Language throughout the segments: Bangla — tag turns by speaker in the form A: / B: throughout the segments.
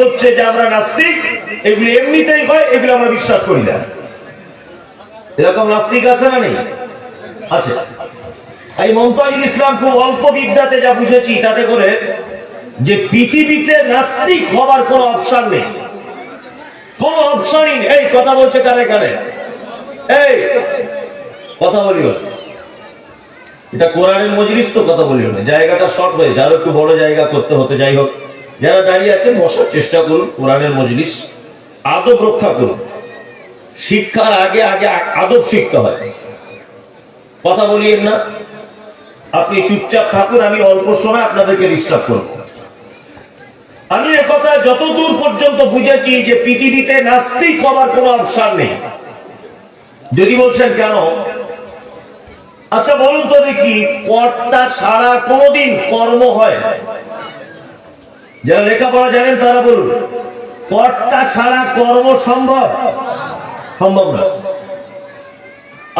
A: হচ্ছে যে আমরা নাস্তিক, এগুলি এমনিতেই হয়, এগুলো আমরা বিশ্বাস করি না। এরকম নাস্তিক আছে না নেই? আছে। এই মমতাজুল ইসলাম খুব অল্প বিদ্যাতে যা বুঝেছি, তাতে করে যে পৃথিবীতে নাস্তিক হবার কোনো অপশন নেই। কোন অপশনই নেই। এই, কথা বলছে কারে কারে এই, কথা বলিও এটা কোরআনের মজলিস তো কথা বলিও না। জায়গাটা শর্ট হয়েছে। আরও একটু বড় জায়গা করতে হতে, যাই হোক। যারা দাঁড়িয়ে আছেন, বসার চেষ্টা করুন, কোরআনের মজলিস আদব রক্ষা করুন। শিক্ষার আগে আগে আদব শিখতে হয়। কথা বলিয়েন না। আপনি চুপচাপ থাকুন, আমি অল্প সময় আপনাদেরকে ডিস্টার্ব করব। আমি কথা যতদূর পর্যন্ত বুঝেছি যে পৃথিবীতে নাস্তিক হবার কোনো অপশন নেই। যদি বলছেন কেন? আচ্ছা বলুন তো দেখি, কর্তা ছাড়া কোনোদিন কর্ম হয়? যারা লেখাপড়া জানেন তারা বলুন, কর্তা ছাড়া কর্ম সম্ভব? সম্ভব না।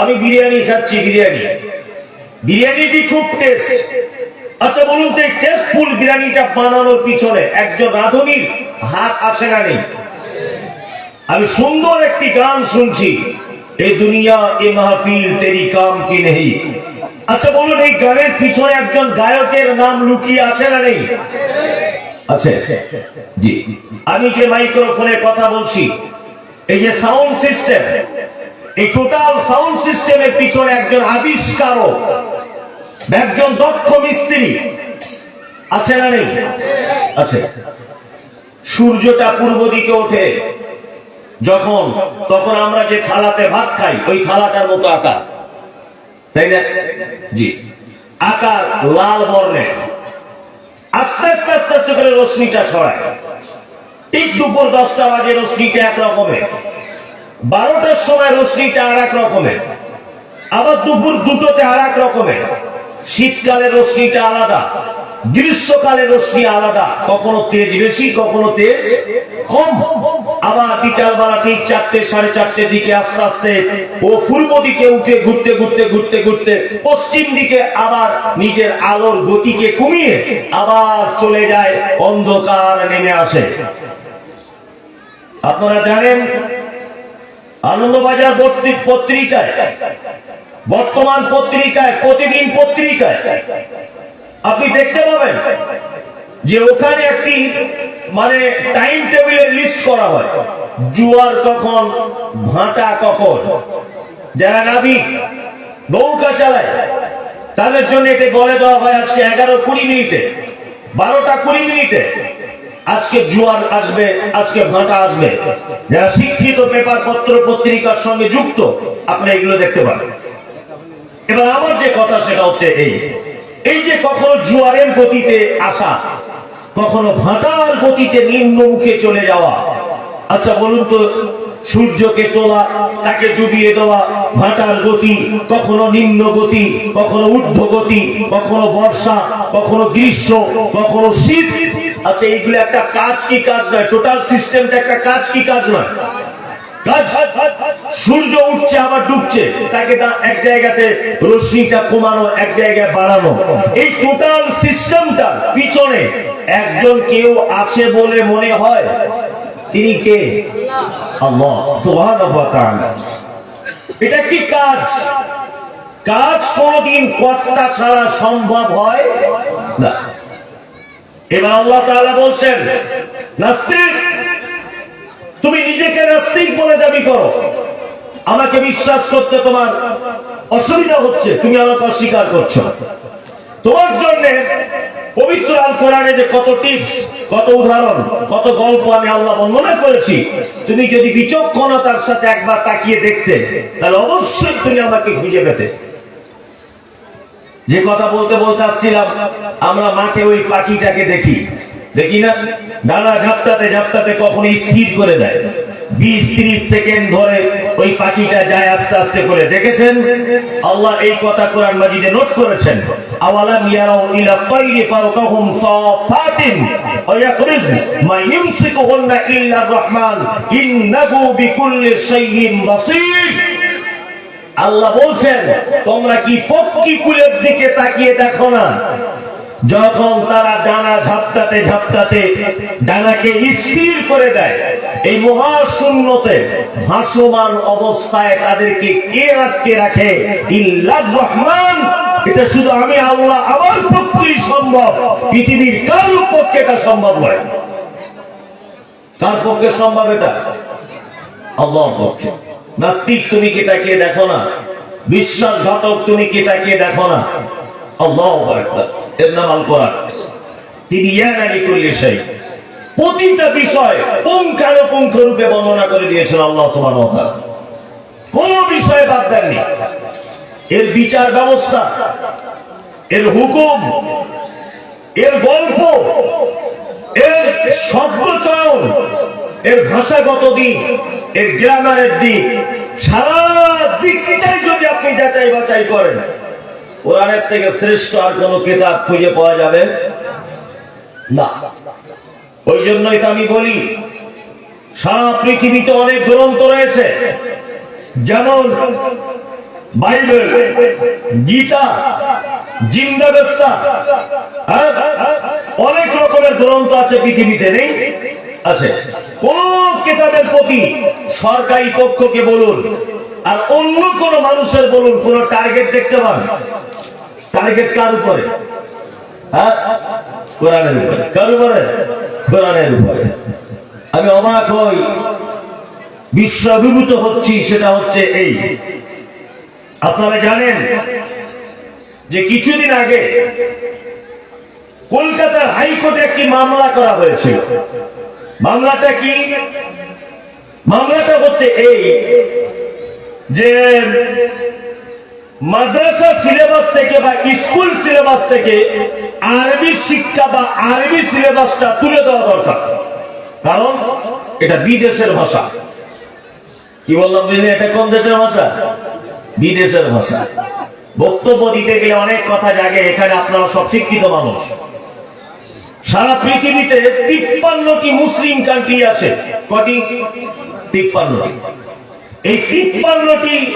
A: আমি বিরিয়ানি খাচ্ছি, বিরিয়ানি। বিরিয়ানিটি খুব টেস্ট আচ্ছা বলুন তো, এই টেস্টফুল বিরিয়ানিটা বানানোর পিছনে একজন রাঁধুনির হাত আছে না নেই? আমি সুন্দর একটি গান শুনছি এই দুনিয়া, এ মাহফিল, তেরি কাম কি নেই আচ্ছা বলুন, এই গানের পিছনে একজন গায়কের নাম লুকিয়ে আছে না নেই? আছে? জি। আমি যে মাইক্রোফোনে কথা বলছি, এই যে সাউন্ড সিস্টেম, এই টোটাল সাউন্ড সিস্টেমের পিছনে একজন আবিষ্কারক, একজন দক্ষ মিস্ত্রি, আছে না নেই? আছে। সূর্যটা পূর্ব দিকে ওঠে, যখন, তখন আমরা যে থালাতে ভাত খাই, ওই থালাটার মতো আকার। তাই না? জি। আকার লাল বর্ণের। আস্তে আস্তে আস্তে আস্তে করে রশ্মিটা ছড়ায়। ঠিক দুপুর দশটা বাজে রশ্মিটা এক রকমের বারোটার সময় রশ্মিটা আর এক রকমের আবার দুপুর দুটোতে আর এক রকমের শীতকালে রশ্মিটা আলাদা। গ্রীষ্মকালে রশ্মি আলাদা। কখনো তেজ বেশি, কখনো তেজ কম। আবার বিকালবেলা ঠিক চারটে, সাড়ে চারটের দিকে আস্তে আস্তে ও পূর্ব দিকে উঠে ঘুরতে ঘুরতে ঘুরতে ঘুরতে পশ্চিম দিকে আবার নিজের আলোর গতিকে কমিয়ে আবার চলে যায়, অন্ধকার নেমে আসে। আপনারা জানেন, আনন্দবাজার বর্তি- পত্রিকায়, বর্তমান পত্রিকায়, প্রতিদিন পত্রিকায় আপনি দেখতে পাবেন যে ওখানে একটি মানে টাইম টেবিলের লিস্ট করা হয়। জুয়ার কখন, ভাটা কখন, যারা নাবিক, নৌকা চালায়, তাদের জন্য এতে বলে দেওয়া হয় আজকে এগারো কুড়ি মিনিটে, বারোটা কুড়ি মিনিটে। আজকে জুয়ার আসবে, আজকে ভাটা আসবে। যারা শিক্ষিত পেপার পত্র পত্রিকার সঙ্গে যুক্ত আপনি এগুলো দেখতে পাবেন। এবার আমার যে কথা, সেটা হচ্ছে এই। এই যে কখনো জুয়ারের গতিতে আসা, কখনো ভাটার গতিতে নিম্নমুখে চলে যাওয়া আচ্ছা বলুন তো, সূর্যকে তোলা, তাকে ডুবিয়ে দেওয়া, ভাটার গতি, কখনো নিম্ন গতি, কখনো ঊর্ধ্ব গতি, কখনো বর্ষা, কখনো গ্রীষ্ম, কখনো শীত। আচ্ছা এইগুলো একটা কাজ কি কাজ নয়? টোটাল সিস্টেমটা একটা কাজ কি কাজ নয়? সূর্য উঠছে, আবার ডুবছে। তাকে তা এক জায়গাতে রশ্মিটা কমানো, এক জায়গায় বাড়ানো। এই টোটাল সিস্টেমটা পিছনে একজন কেউ আছে বলে মনে হয়। তিনি কে? এটা কি কাজ? কাজ কোনদিন কর্তা ছাড়া সম্ভব হয়? না। এবার আল্লাহ বলছেন নাস্তিক তুমি নিজেকে নাস্তিক বলে দাবি করো। আমাকে বিশ্বাস করতে তোমার অসুবিধা হচ্ছে, তুমি আমাকে অস্বীকার করছ। তোমার জন্য পবিত্র আল কোরআনে যে কত টিপস, কত উদাহরণ, কত গল্প আমি আল্লাহ বর্ণনা করেছি, তুমি যদি বিচক্ষণতার সাথে একবার তাকিয়ে দেখতে, তাহলে অবশ্যই তুমি আমাকে খুঁজে পেতে। যে কথা বলতে বলতে আসছিলাম, আমরা মাঠে ওই পাখিটাকে দেখি। দেখি না? ডানা ঝাপটাতে ঝাপটাতে কখনো স্থির করে দেয়। বিশ ত্রিশ সেকেন্ড ধরে ওই পাখিটা যায় আস্তে আস্তে করে। দেখেছেন? আল্লাহ এই কথা কোরআন মাজিদে নোট করেছেন। আওয়ালাম ইয়ারাউ ইলা তাইরি ফাওকাহুম সাফাতিন ওয়া ইয়াকরিজ মা ইল্লা ইন্নাহু বিকুল্লি শাইইন বাসীর। আল্লাহ বলছেন, তোমরা কি পক্ষী কুলের দিকে তাকিয়ে দেখো না? যখন তারা ডানা ঝাপটাতে ঝাপটাতে ডানাকে স্থির করে দেয়, এই মহাশূন্যতে ভাসমান অবস্থায় তাদেরকে কে আটকে রাখে? রহমান। এটা শুধু আমি, আল্লাহ, আমার পক্ষেই সম্ভব। পৃথিবীর কারও পক্ষে এটা সম্ভব নয়। কার পক্ষে সম্ভব এটা? আল্লাহর পক্ষে। নাস্তিক তুমি কি তাকিয়ে দেখো না? বিশ্বাসঘাতক তুমি কি তাকিয়ে দেখো না? আল্লাহ এর নাম আল কোরআন। তিনি ইয়ানানি করলে সেই প্রতিটা বিষয় পুঙ্খানুপুঙ্খ রূপে বর্ণনা করে দিয়েছেন আল্লাহ তাআলা। কোন বিষয়ে বাদ দেননি। এর বিচার ব্যবস্থা, এর হুকুম, এর গল্প, এর শব্দ চয়ন, এর ভাষাগত দিক, এর গ্রামারের দিক, সারা দিকটাই যদি আপনি যাচাই বাছাই করেন কোরআনের থেকে শ্রেষ্ঠ আর কোন কিতাব খুঁজে পাওয়া যাবে? না। ওই জন্যই তো আমি বলি, সারা পৃথিবীতে অনেক গ্রন্থ রয়েছে, যেমন বাইবেল, গীতা, জিন্দাবেস্তা হ্যাঁ? অনেক রকমের গ্রন্থ আছে পৃথিবীতে, নেই? আছে। কোন কিতাবের প্রতি সরকারি পক্ষকে বলুন, আর অন্য কোন মানুষের বলুন, কোন টার্গেট দেখতে পান? টার্গেট কার উপরে? হ্যাঁ? কোরআনের উপরে। কার উপরে? কোরআনের উপরে। আমি অবাক হই। বিশ্ব অভিভূত হচ্ছি, সেটা হচ্ছে এই। আপনারা জানেন যে কিছুদিন আগে কলকাতার হাইকোর্টে একটি মামলা করা হয়েছিল। মামলাটা কি? মামলাটা হচ্ছে এই যে মাদ্রাসা সিলেবাস থেকে বা স্কুল সিলেবাস থেকে আরবি শিক্ষা বা আরবি সিলেবাসটা তুলে দেওয়া দরকার। কারণ এটা বিদেশের ভাষা। কি বললাম বুঝলি এটা কোন দেশের ভাষা? বিদেশের ভাষা। বক্তব্য দিতে গেলে অনেক কথা জাগে, এখানে আপনারা সব শিক্ষিত মানুষ। সারা পৃথিবীতে তিপ্পান্নটি মুসলিম কান্ট্রি আছে। কটি? তিপ্পান্নটি। এই তিপ্পান্নটি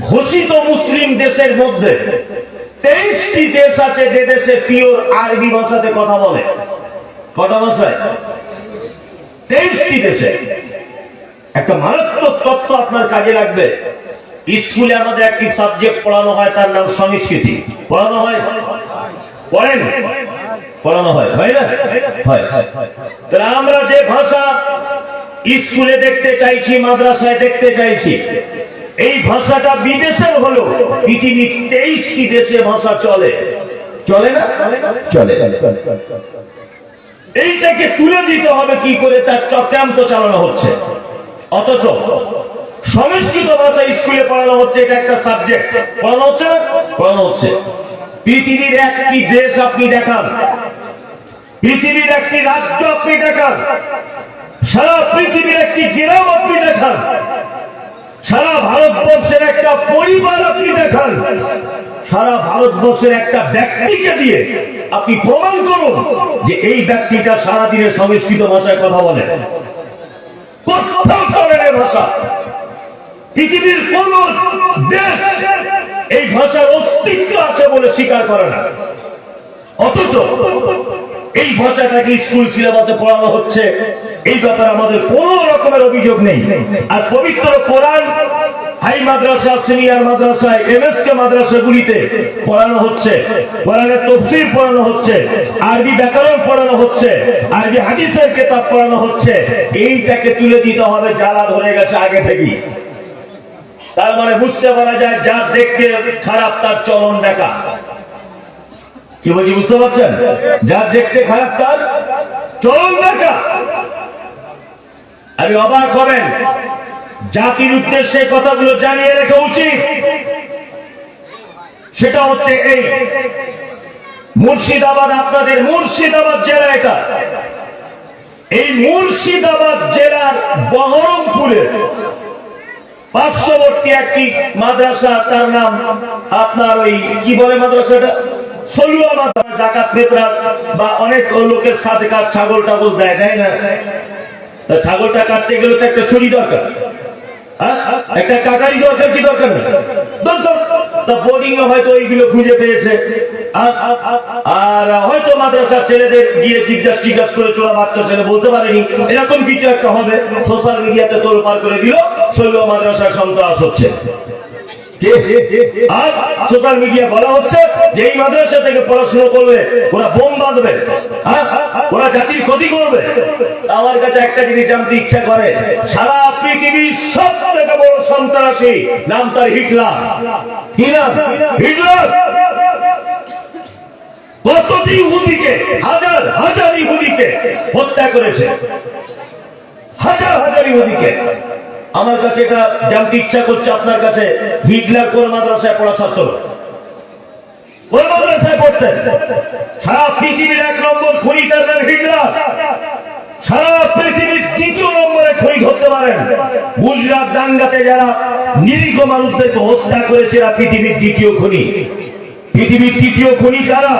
A: ঘোষিত মুসলিম দেশের মধ্যে তেইশটি দেশ আছে যে দেশে পিওর আরবি ভাষাতে কথা বলে। কটা ভাষায়? তেইশটি দেশে। একটা মারাত্মক তত্ত্ব আপনার কাজে লাগবে। স্কুলে আমাদের একটি সাবজেক্ট পড়ানো হয়, তার নাম সংস্কৃতি। পড়ানো হয়? পড়েন? পড়ানো হয়। হয় না? হয়। তাহলে আমরা যে ভাষা স্কুলে দেখতে চাইছি, মাদ্রাসায় দেখতে চাইছি এই ভাষাটা বিদেশের হলো। পৃথিবীর তেইশটি দেশে ভাষা চলে। চলে না? চলে। এইটাকে তুলে দিতে হবে কি করে? তার চক্রান্ত চালানো হচ্ছে। অথচ সংস্কৃত ভাষা স্কুলে পড়ানো হচ্ছে, এটা একটা সাবজেক্ট পড়ানো হচ্ছে না? পড়ানো হচ্ছে। পৃথিবীর একটি দেশ আপনি দেখান। পৃথিবীর একটি রাজ্য আপনি দেখান। সারা পৃথিবীর একটি গ্রাম আপনি দেখান। সারা ভারতবর্ষের একটা পরিবার আপনি দেখান। সারা ভারতবর্ষের একটা ব্যক্তিকে দিয়ে আপনি প্রমাণ করুন যে এই ব্যক্তিটা সারাদিনের সংস্কৃত ভাষায় কথা বলে। না ভাষা। পৃথিবীর কোন দেশ এই ভাষার অস্তিত্ব আছে বলে স্বীকার করে না। অথচ এই ভাষাটাকে স্কুল সিলেবাসে পড়ানো হচ্ছে। এই ব্যাপারে আমাদের কোন রকমের অভিযোগ নেই। আর পবিত্র কোরআন হাই মাদ্রাসা, সিনিয়র মাদ্রাসায়, এমএসকে মাদ্রাসাগুলিতে পড়ানো হচ্ছে। কোরআনের তফসির পড়ানো হচ্ছে, আরবি ব্যাকরণ পড়ানো হচ্ছে, আরবি হাদিসের কেতাব পড়ানো হচ্ছে। এইটাকে তুলে দিতে হবে যারা ধরে গেছে আগে থেকেই। তার মানে বুঝতে পারা যায় যার দেখতে খারাপ তার চলন দেখা কি বলছি, বুঝতে পারছেন? যার দেখতে খারাপ, তার চলন দেখা আমি অবাক হবেন, জাতির উদ্দেশ্যে কথাগুলো জানিয়ে রাখা উচিত। সেটা হচ্ছে এই, মুর্শিদাবাদ আপনাদের মুর্শিদাবাদ জেলা এটা। এই মুর্শিদাবাদ জেলার বহরমপুরে পার্শ্ববর্তী একটি মাদ্রাসা, তার নাম আপনার ওই, কি বলে মাদ্রাসাটা? সলুয়া মাদ্রাসা জাকাত ফেতরা বা অনেক লোকের সাথে কাট ছাগল টাগল দেয় দেয় না। তা ছাগলটা কাটতে গেলে তো একটা ছড়ি দরকার। হ্যাঁ? একটা কাটারি দরকার কি দরকার না? দরকার। তা বোর্ডিং এ হয়তো এইগুলো খুঁজে পেয়েছে। আর হয়তো মাদ্রাসার ছেলেদের গিয়ে জিজ্ঞাসা জিজ্ঞাসা করে চোরা বাচ্চা ছেলে বলতে পারেনি, এরকম কিছু একটা হবে। সোশ্যাল মিডিয়াতে তোর পার করে দিল শৈল মাদ্রাসায় সন্ত্রাস হচ্ছে। আর সোশ্যাল মিডিয়া বলা হচ্ছে যে এই মাদ্রাসা থেকে পড়াশোনা করলে ওরা বোম বাঁধবে হ্যাঁ? ওরা জাতির ক্ষতি করবে। আমার কাছে একটা জিনিস জানতে ইচ্ছা করে, সারা পৃথিবীর সব থেকে বড় সন্ত্রাসী নাম তার হিটলার। কি নাম? হিটলার। কতটি ইহুদিকে হাজার হাজার ইহুদিকে হত্যা করেছে। হাজার হাজার ইহুদিকে আমার কাছে এটা জানতে ইচ্ছা করছে, আপনার কাছে হিটলার কোন মাদ্রাসায় পড়া ছাত্র কোন মাদ্রাসায় পড়তেন? সারা পৃথিবীর এক নম্বর খনি তার নাম হিটলার। সারা পৃথিবীর দ্বিতীয় নম্বরে খনি ধরতে পারেন। গুজরাট দাঙ্গাতে যারা নিরীহ মানুষদেরকে হত্যা করেছে, এরা পৃথিবীর দ্বিতীয় খনি। পৃথিবীর তৃতীয় খনি কারা?